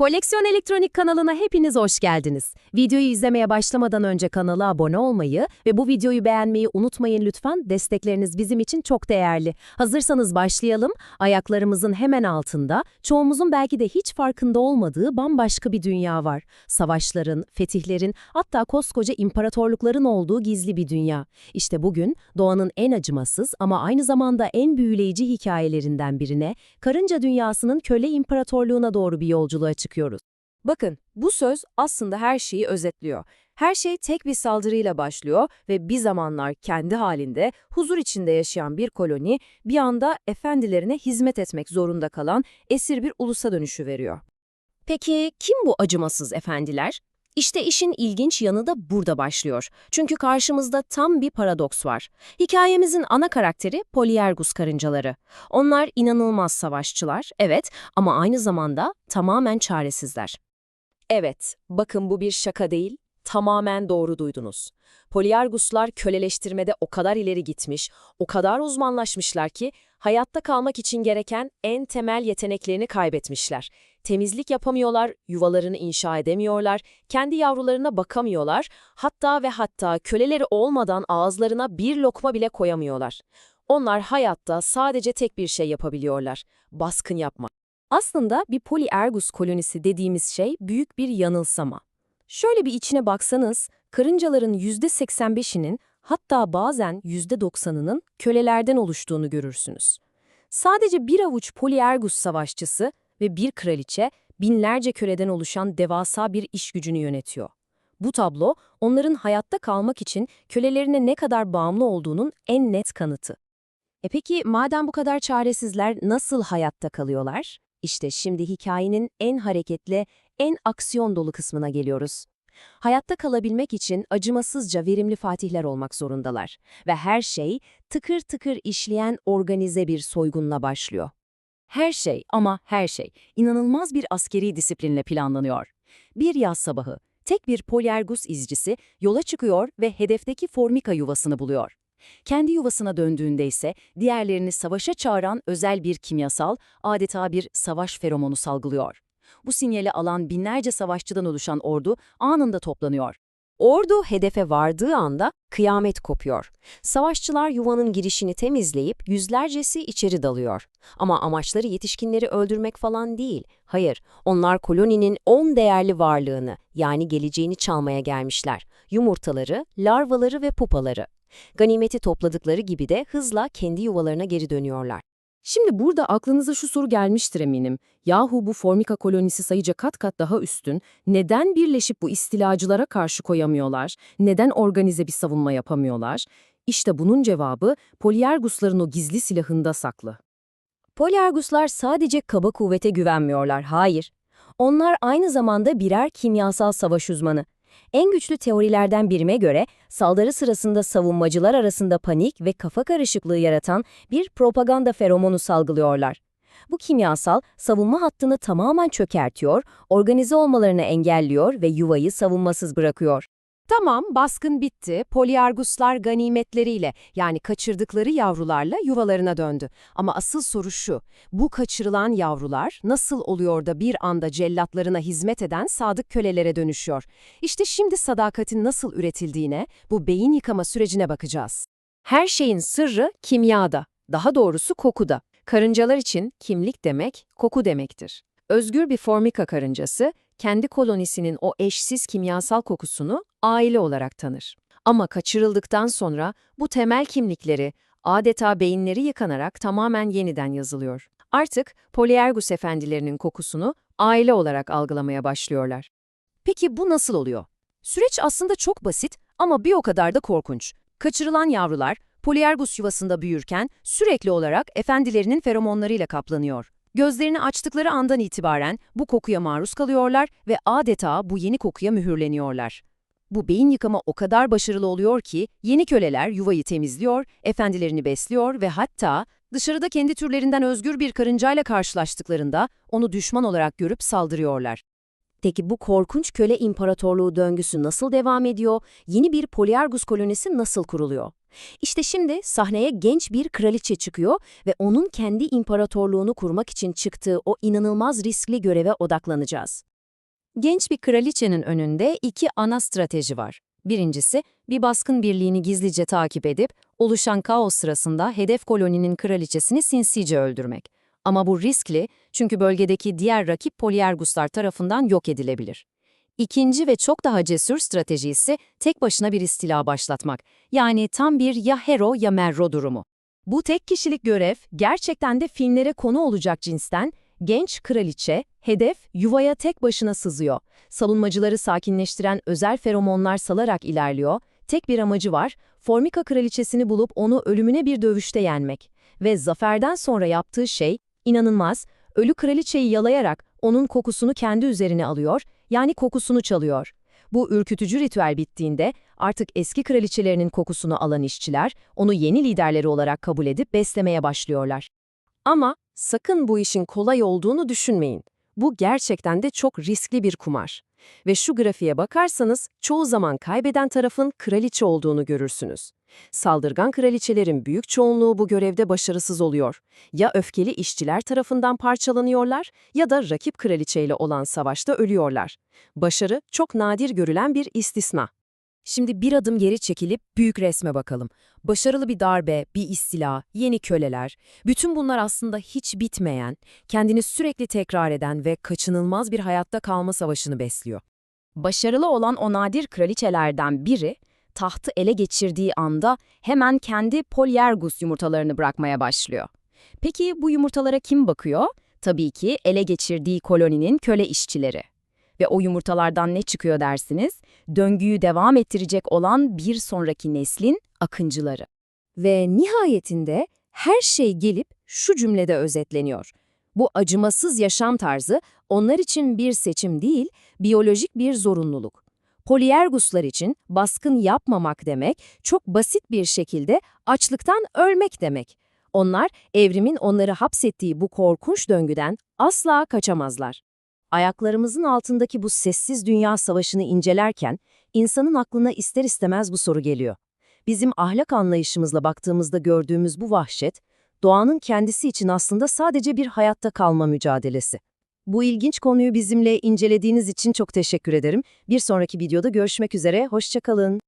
Koleksiyon Elektronik kanalına hepiniz hoş geldiniz. Videoyu izlemeye başlamadan önce kanala abone olmayı ve bu videoyu beğenmeyi unutmayın lütfen. Destekleriniz bizim için çok değerli. Hazırsanız başlayalım. Ayaklarımızın hemen altında, çoğumuzun belki de hiç farkında olmadığı bambaşka bir dünya var. Savaşların, fetihlerin, hatta koskoca imparatorlukların olduğu gizli bir dünya. İşte bugün doğanın en acımasız ama aynı zamanda en büyüleyici hikayelerinden birine, karınca dünyasının köle imparatorluğuna doğru bir yolculuğa çıkıyoruz. Bakın, bu söz aslında her şeyi özetliyor. Her şey tek bir saldırıyla başlıyor ve bir zamanlar kendi halinde, huzur içinde yaşayan bir koloni bir anda efendilerine hizmet etmek zorunda kalan esir bir ulusa dönüşü veriyor. Peki kim bu acımasız efendiler? İşte işin ilginç yanı da burada başlıyor. Çünkü karşımızda tam bir paradoks var. Hikayemizin ana karakteri Polyergus karıncaları. Onlar inanılmaz savaşçılar, evet ama aynı zamanda tamamen çaresizler. Evet, bakın bu bir şaka değil, tamamen doğru duydunuz. Polyarguslar köleleştirmede o kadar ileri gitmiş, o kadar uzmanlaşmışlar ki hayatta kalmak için gereken en temel yeteneklerini kaybetmişler. Temizlik yapamıyorlar, yuvalarını inşa edemiyorlar, kendi yavrularına bakamıyorlar, hatta ve hatta köleleri olmadan ağızlarına bir lokma bile koyamıyorlar. Onlar hayatta sadece tek bir şey yapabiliyorlar, baskın yapmak. Aslında bir Polyergus kolonisi dediğimiz şey büyük bir yanılsama. Şöyle bir içine baksanız, karıncaların %85'inin hatta bazen %90'ının kölelerden oluştuğunu görürsünüz. Sadece bir avuç Polyergus savaşçısı ve bir kraliçe binlerce köleden oluşan devasa bir iş gücünü yönetiyor. Bu tablo, onların hayatta kalmak için kölelerine ne kadar bağımlı olduğunun en net kanıtı. E peki madem bu kadar çaresizler nasıl hayatta kalıyorlar? İşte şimdi hikayenin en hareketli, en aksiyon dolu kısmına geliyoruz. Hayatta kalabilmek için acımasızca verimli fatihler olmak zorundalar ve her şey tıkır tıkır işleyen organize bir soygunla başlıyor. Her şey ama her şey inanılmaz bir askeri disiplinle planlanıyor. Bir yaz sabahı tek bir Polyergus izcisi yola çıkıyor ve hedefteki Formika yuvasını buluyor. Kendi yuvasına döndüğünde ise diğerlerini savaşa çağıran özel bir kimyasal, adeta bir savaş feromonu salgılıyor. Bu sinyali alan binlerce savaşçıdan oluşan ordu anında toplanıyor. Ordu hedefe vardığı anda kıyamet kopuyor. Savaşçılar yuvanın girişini temizleyip yüzlercesi içeri dalıyor. Ama amaçları yetişkinleri öldürmek falan değil. Hayır, onlar koloninin 10 değerli varlığını yani geleceğini çalmaya gelmişler. Yumurtaları, larvaları ve pupaları. Ganimeti topladıkları gibi de hızla kendi yuvalarına geri dönüyorlar. Şimdi burada aklınıza şu soru gelmiştir eminim. Yahu bu Formika kolonisi sayıca kat kat daha üstün, neden birleşip bu istilacılara karşı koyamıyorlar? Neden organize bir savunma yapamıyorlar? İşte bunun cevabı Polyergusların o gizli silahında saklı. Polyerguslar sadece kaba kuvvete güvenmiyorlar, hayır. Onlar aynı zamanda birer kimyasal savaş uzmanı. En güçlü teorilerden birime göre saldırı sırasında savunmacılar arasında panik ve kafa karışıklığı yaratan bir propaganda feromonu salgılıyorlar. Bu kimyasal savunma hattını tamamen çökertiyor, organize olmalarını engelliyor ve yuvayı savunmasız bırakıyor. Tamam, baskın bitti. Polyarguslar ganimetleriyle yani kaçırdıkları yavrularla yuvalarına döndü. Ama asıl soru şu, bu kaçırılan yavrular nasıl oluyor da bir anda cellatlarına hizmet eden sadık kölelere dönüşüyor? İşte şimdi sadakatin nasıl üretildiğine, bu beyin yıkama sürecine bakacağız. Her şeyin sırrı kimyada, daha doğrusu kokuda. Karıncalar için kimlik demek, koku demektir. Özgür bir formika karıncası, kendi kolonisinin o eşsiz kimyasal kokusunu aile olarak tanır. Ama kaçırıldıktan sonra bu temel kimlikleri adeta beyinleri yıkanarak tamamen yeniden yazılıyor. Artık Polyergus efendilerinin kokusunu aile olarak algılamaya başlıyorlar. Peki bu nasıl oluyor? Süreç aslında çok basit ama bir o kadar da korkunç. Kaçırılan yavrular Polyergus yuvasında büyürken sürekli olarak efendilerinin feromonlarıyla kaplanıyor. Gözlerini açtıkları andan itibaren bu kokuya maruz kalıyorlar ve adeta bu yeni kokuya mühürleniyorlar. Bu beyin yıkama o kadar başarılı oluyor ki yeni köleler yuvayı temizliyor, efendilerini besliyor ve hatta dışarıda kendi türlerinden özgür bir karıncayla karşılaştıklarında onu düşman olarak görüp saldırıyorlar. Peki bu korkunç köle imparatorluğu döngüsü nasıl devam ediyor? Yeni bir Polyergus kolonisi nasıl kuruluyor? İşte şimdi sahneye genç bir kraliçe çıkıyor ve onun kendi imparatorluğunu kurmak için çıktığı o inanılmaz riskli göreve odaklanacağız. Genç bir kraliçenin önünde iki ana strateji var. Birincisi, bir baskın birliğini gizlice takip edip, oluşan kaos sırasında hedef koloninin kraliçesini sinsice öldürmek. Ama bu riskli çünkü bölgedeki diğer rakip Polyerguslar tarafından yok edilebilir. İkinci ve çok daha cesur strateji ise tek başına bir istila başlatmak. Yani tam bir ya hero ya merro durumu. Bu tek kişilik görev gerçekten de filmlere konu olacak cinsten genç kraliçe, hedef yuvaya tek başına sızıyor. Savunmacıları sakinleştiren özel feromonlar salarak ilerliyor. Tek bir amacı var, Formika kraliçesini bulup onu ölümüne bir dövüşte yenmek. Ve zaferden sonra yaptığı şey, inanılmaz, ölü kraliçeyi yalayarak onun kokusunu kendi üzerine alıyor, yani kokusunu çalıyor. Bu ürkütücü ritüel bittiğinde artık eski kraliçelerinin kokusunu alan işçiler onu yeni liderleri olarak kabul edip beslemeye başlıyorlar. Ama sakın bu işin kolay olduğunu düşünmeyin. Bu gerçekten de çok riskli bir kumar. Ve şu grafiğe bakarsanız çoğu zaman kaybeden tarafın kraliçe olduğunu görürsünüz. Saldırgan kraliçelerin büyük çoğunluğu bu görevde başarısız oluyor. Ya öfkeli işçiler tarafından parçalanıyorlar ya da rakip kraliçeyle olan savaşta ölüyorlar. Başarı çok nadir görülen bir istisna. Şimdi bir adım geri çekilip büyük resme bakalım. Başarılı bir darbe, bir istila, yeni köleler, bütün bunlar aslında hiç bitmeyen, kendini sürekli tekrar eden ve kaçınılmaz bir hayatta kalma savaşını besliyor. Başarılı olan o nadir kraliçelerden biri, tahtı ele geçirdiği anda hemen kendi Polyergus yumurtalarını bırakmaya başlıyor. Peki bu yumurtalara kim bakıyor? Tabii ki ele geçirdiği koloninin köle işçileri. Ve o yumurtalardan ne çıkıyor dersiniz? Döngüyü devam ettirecek olan bir sonraki neslin akıncıları. Ve nihayetinde her şey gelip şu cümlede özetleniyor. Bu acımasız yaşam tarzı onlar için bir seçim değil, biyolojik bir zorunluluk. Polyerguslar için baskın yapmamak demek, çok basit bir şekilde açlıktan ölmek demek. Onlar, evrimin onları hapsettiği bu korkunç döngüden asla kaçamazlar. Ayaklarımızın altındaki bu sessiz dünya savaşını incelerken, insanın aklına ister istemez bu soru geliyor. Bizim ahlak anlayışımızla baktığımızda gördüğümüz bu vahşet, doğanın kendisi için aslında sadece bir hayatta kalma mücadelesi. Bu ilginç konuyu bizimle incelediğiniz için çok teşekkür ederim. Bir sonraki videoda görüşmek üzere, hoşçakalın.